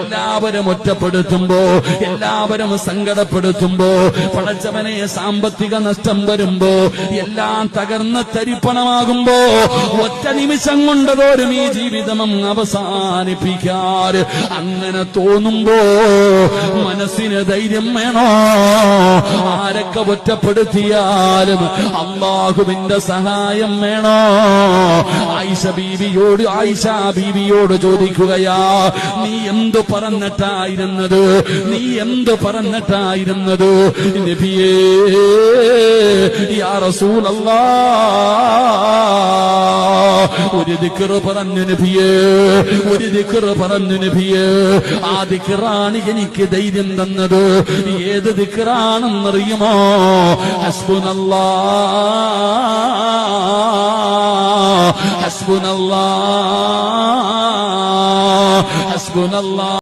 എല്ലാവരും ഒറ്റപ്പെടുത്തുമ്പോ എല്ലാവരും സങ്കടപ്പെടുത്തുമ്പോ പടച്ചവനെ സാമ്പത്തിക നഷ്ടം വരുമ്പോ എല്ലാം തകർന്ന തരിപ്പണമാകുമ്പോ ഒറ്റ നിമിഷം കൊണ്ടതോരും ഈ ജീവിതം അവസാനിപ്പിക്കാറ് അങ്ങനെ തോന്നുമ്പോ മനസ്സിന് ധൈര്യം വേണോ? ആരൊക്കെ ഒറ്റപ്പെടുത്തിയാലും അള്ളാഹുവിന്റെ സഹായം വേണോ? ആയിഷ ബീവിയോട് ആയിഷ ബീവിയോട് ചോദിക്കുകയാ നീ എന്തു പറഞ്ഞിട്ടായിരുന്നത്? നീ എന്തു പറഞ്ഞിട്ടായിരുന്നത്? നബിയേ യാ റസൂലല്ലാ. ഒരു ദിക്കറ് പറഞ്ഞു നബിയേ ഒരു ദിക്കറ് പറഞ്ഞു നബിയേ ആ ദിക്കറാണ് എനിക്ക് ധൈര്യം തന്നത്. ഏത് ദിക്കറാണെന്നറിയുമോ ഹസ്ബുനല്ലാ. ഹസ്ബുനല്ലാ ഹസ്ബുനല്ലാ